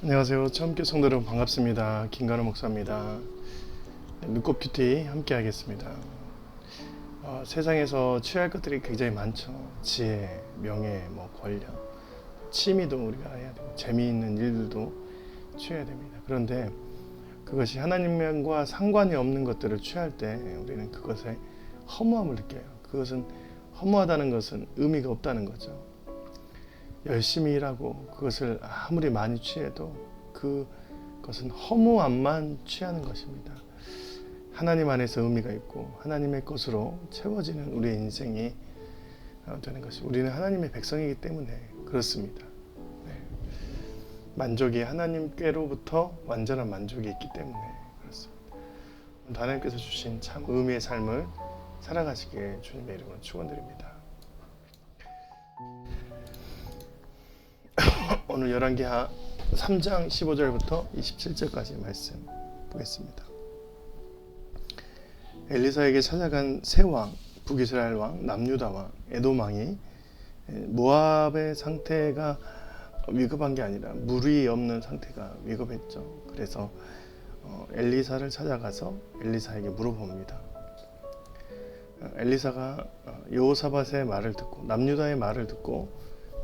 안녕하세요. 처음께 성도 여러분 반갑습니다. 김가루 목사입니다. 눈꽃 뷰티 함께 하겠습니다. 어, 세상에서 취할 것들이 굉장히 많죠. 지혜, 명예, 뭐 권력, 취미도 우리가 해야 되고 재미있는 일들도 취해야 됩니다. 그런데 그것이 하나님과 상관이 없는 것들을 취할 때 우리는 그것에 허무함을 느껴요. 그것은 허무하다는 것은 의미가 없다는 거죠. 열심히 일하고 그것을 아무리 많이 취해도 그것은 허무함만 취하는 것입니다. 하나님 안에서 의미가 있고 하나님의 것으로 채워지는 우리의 인생이 어, 되는 것이 우리는 하나님의 백성이기 때문에 그렇습니다. 네. 만족이 하나님께로부터 완전한 만족이 있기 때문에 그렇습니다. 하나님께서 주신 참 의미의 삶을 살아가시길 주님의 이름으로 축원드립니다. 오늘 열왕기하 3장 15절부터 27절까지 말씀 보겠습니다. 엘리사에게 찾아간 세 왕, 북이스라엘 왕, 남유다 왕, 에돔 왕이 모압의 상태가 위급한 게 아니라 물이 없는 상태가 위급했죠. 그래서 어, 엘리사를 찾아가서 엘리사에게 물어봅니다. 어, 엘리사가 어, 여호사밧의 말을 듣고 남유다의 말을 듣고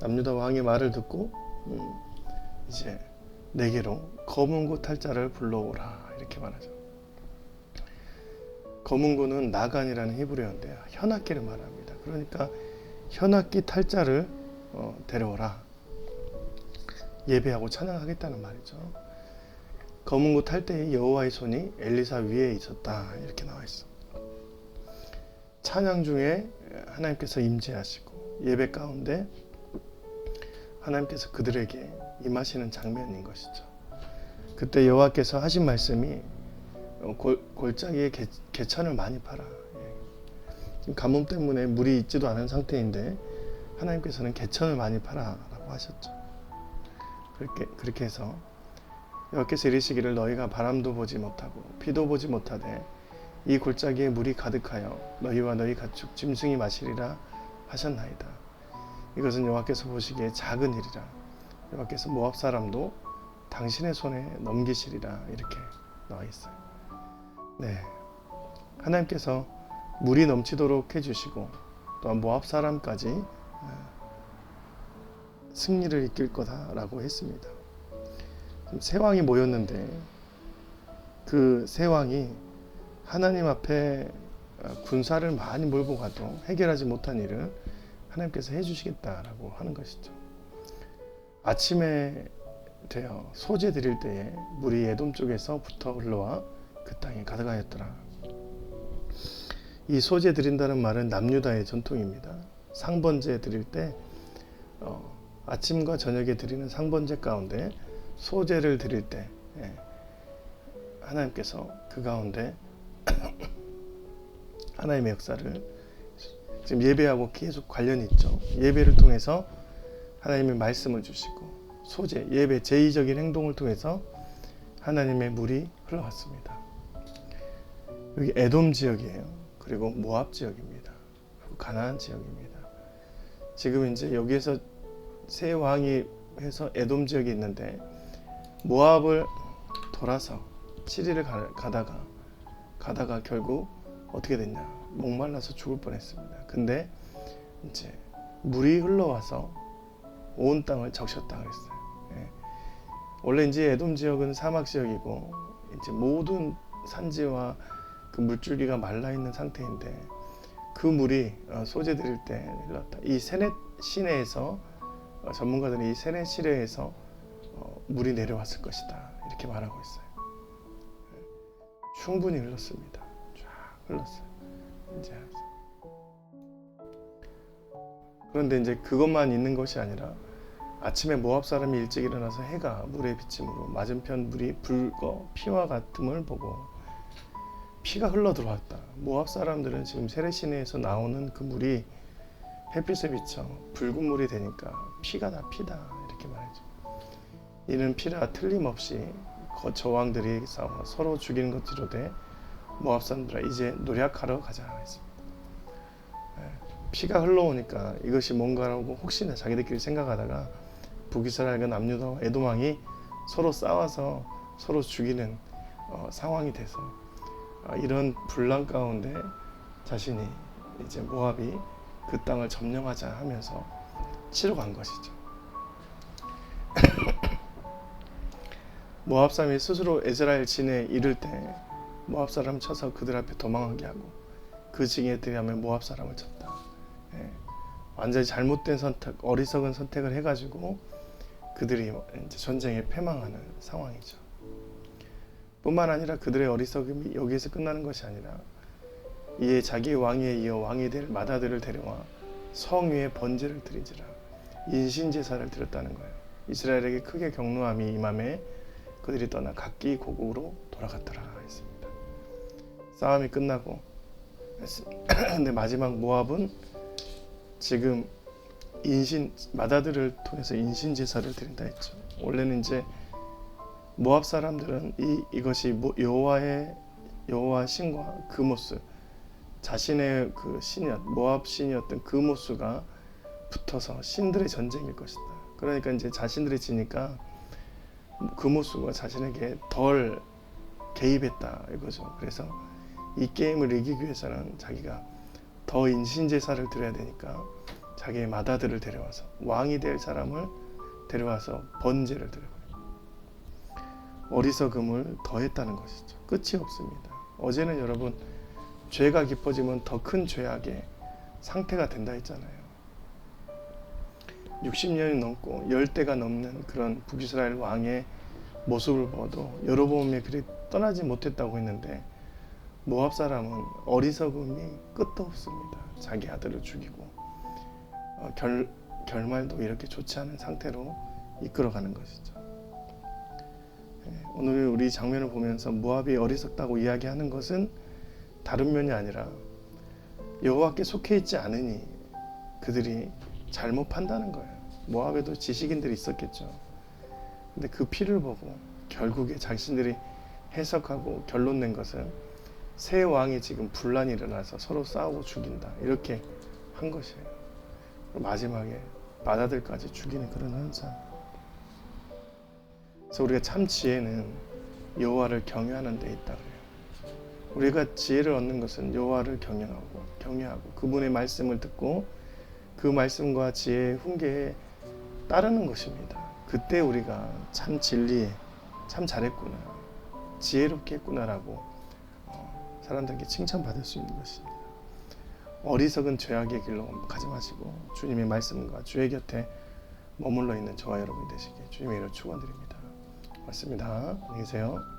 남유다 왕의 말을 듣고 음, 이제 내게로 검은고 탈자를 불러오라 이렇게 말하죠. 검은고는 나간이라는 히브리어인데 현악기를 말합니다. 그러니까 현악기 탈자를 어, 데려오라 예배하고 찬양하겠다는 말이죠. 검은고 탈 때에 여호와의 손이 엘리사 위에 있었다 이렇게 나와 있어. 찬양 중에 하나님께서 임재하시고 예배 가운데 하나님께서 그들에게 임하시는 장면인 것이죠. 그때 여호와께서 하신 말씀이 어, 골, 골짜기에 개, 개천을 많이 팔아. 예. 지금 가뭄 때문에 물이 있지도 않은 상태인데 하나님께서는 개천을 많이 팔아라고 하셨죠. 그렇게 그렇게 해서 여호와께서 이르시기를 너희가 바람도 보지 못하고 비도 보지 못하되 이 골짜기에 물이 가득하여 너희와 너희 가축 짐승이 마시리라 하셨나이다. 이것은 여호와께서 보시기에 작은 일이라 여호와께서 모압 사람도 당신의 손에 넘기시리라 이렇게 나와 있어요. 네, 하나님께서 물이 넘치도록 해주시고 또한 모압 사람까지 어, 승리를 이끌 거다라고 했습니다. 세 왕이 모였는데 그 세 왕이 하나님 앞에 어, 군사를 많이 몰고 가도 해결하지 못한 일을 하나님께서 해주시겠다라고 하는 것이죠. 아침에 되어 소재 드릴 때에 물이 에돔 쪽에서부터 흘러와 그 땅에 가득하였더라. 이 소재 드린다는 말은 남유다의 전통입니다. 상번제 드릴 때 어, 아침과 저녁에 드리는 상번제 가운데 소재를 드릴 때 예, 하나님께서 그 가운데 하나님의 역사를 지금 예배하고 계속 관련이 있죠. 예배를 통해서 하나님의 말씀을 주시고 소재, 예배, 제의적인 행동을 통해서 하나님의 물이 흘러왔습니다. 여기 에돔 지역이에요. 그리고 모압 지역입니다. 가나안 지역입니다. 지금 이제 여기에서 세 왕이 해서 에돔 지역이 있는데 모압을 돌아서 시리를 가다가 가다가 결국 어떻게 됐냐 목말라서 죽을 뻔했습니다. 근데 이제 물이 흘러와서 온 땅을 적셨다 그랬어요. 예. 원래 이제 에돔 지역은 사막 지역이고 이제 모든 산지와 그 물줄기가 말라 있는 상태인데 그 물이 어, 소재 드릴 때 흘렀다. 이 세넷 시내에서 어, 전문가들이 이 세넷 시내에서 어, 물이 내려왔을 것이다 이렇게 말하고 있어요. 예. 충분히 흘렀습니다. 쫙 흘렀어요. 이제 그런데 이제 그것만 있는 것이 아니라 아침에 모압 사람이 일찍 일어나서 해가 물에 비침으로 맞은편 물이 붉어 피와 같음을 보고 피가 흘러 들어왔다. 모압 사람들은 지금 세레시내에서 나오는 그 물이 햇빛에 비쳐 붉은 물이 되니까 피가 다 피다 이렇게 말이죠. 이는 피라 틀림없이 저왕들이 싸워 서로 죽이는 것으로 돼 모압 사람들아 이제 노력하러 가자 했습니다. 예, 피가 흘러오니까 이것이 뭔가라고 혹시나 자기들끼리 생각하다가 북이스라엘과 남유다와 에도망이 서로 싸워서 서로 죽이는 어, 상황이 돼서 어, 이런 분란 가운데 자신이 이제 모압이 그 땅을 점령하자 하면서 치러 간 것이죠. 모압 사람이 스스로 에스라엘 진에 이를 때 모압 사람 쳐서 그들 앞에 도망하게 하고 그 징에 들이하면 모압 사람을 쳤다. 예. 완전히 잘못된 선택, 어리석은 선택을 해가지고 그들이 이제 전쟁에 패망하는 상황이죠. 뿐만 아니라 그들의 어리석음이 여기에서 끝나는 것이 아니라 이에 자기 왕위에 이어 왕이 될 마다들을 데려와 성 위에 번제를 드리지라 인신 제사를 드렸다는 거예요. 이스라엘에게 크게 경노함이 임함에 그들이 떠나 각기 고국으로 돌아갔더라 했습니다. 싸움이 끝나고 근데 마지막 모압은 지금 인신 마다들을 통해서 인신 제사를 드린다 했죠. 원래는 이제 모압 사람들은 이 이것이 모- 여호와의 여호와 신과 그 모습 자신의 그 신이었 모압 신이었던 그 모수가 붙어서 신들의 전쟁일 것이다. 그러니까 이제 자신들이 지니까 그 모수가 자신에게 덜 개입했다 이거죠. 그래서 이 게임을 이기기 위해서는 자기가 더 인신 제사를 드려야 되니까 자기의 마다들을 데려와서 왕이 될 사람을 데려와서 번제를 드려요. 어리석음을 더했다는 것이죠. 끝이 없습니다. 어제는 여러분 죄가 깊어지면 더 큰 죄악의 상태가 된다 했잖아요. 60년이 넘고 열대가 넘는 그런 북이스라엘 왕의 모습을 봐도 여로보암의 그리 떠나지 못했다고 했는데 모압 사람은 어리석음이 끝도 없습니다. 자기 아들을 죽이고 어, 결 결말도 이렇게 좋지 않은 상태로 이끌어가는 것이죠. 예, 오늘 우리 장면을 보면서 모압이 어리석다고 이야기하는 것은 다른 면이 아니라 여호와께 속해 있지 않으니 그들이 잘못 판다는 거예요. 모압에도 지식인들이 있었겠죠. 근데 그 피를 보고 결국에 자신들이 해석하고 결론 낸 것은 새 왕이 지금 분란이 일어나서 서로 싸우고 죽인다 이렇게 한 것이에요. 마지막에 마다들까지 죽이는 그런 현상. 그래서 우리가 참 지혜는 여호와를 경외하는 데 있다 그래요. 우리가 지혜를 얻는 것은 여호와를 경외하고 경외하고 그분의 말씀을 듣고 그 말씀과 지혜의 훈계에 따르는 것입니다. 그때 우리가 참 진리에 참 잘했구나, 지혜롭게 했구나라고 어, 사람들에게 칭찬받을 수 있는 것입니다. 어리석은 죄악의 길로 가지 마시고 주님의 말씀과 주의 곁에 머물러 있는 저와 여러분이 되시길 주님의 이름으로 축원드립니다. 맞습니다. 안녕히 계세요.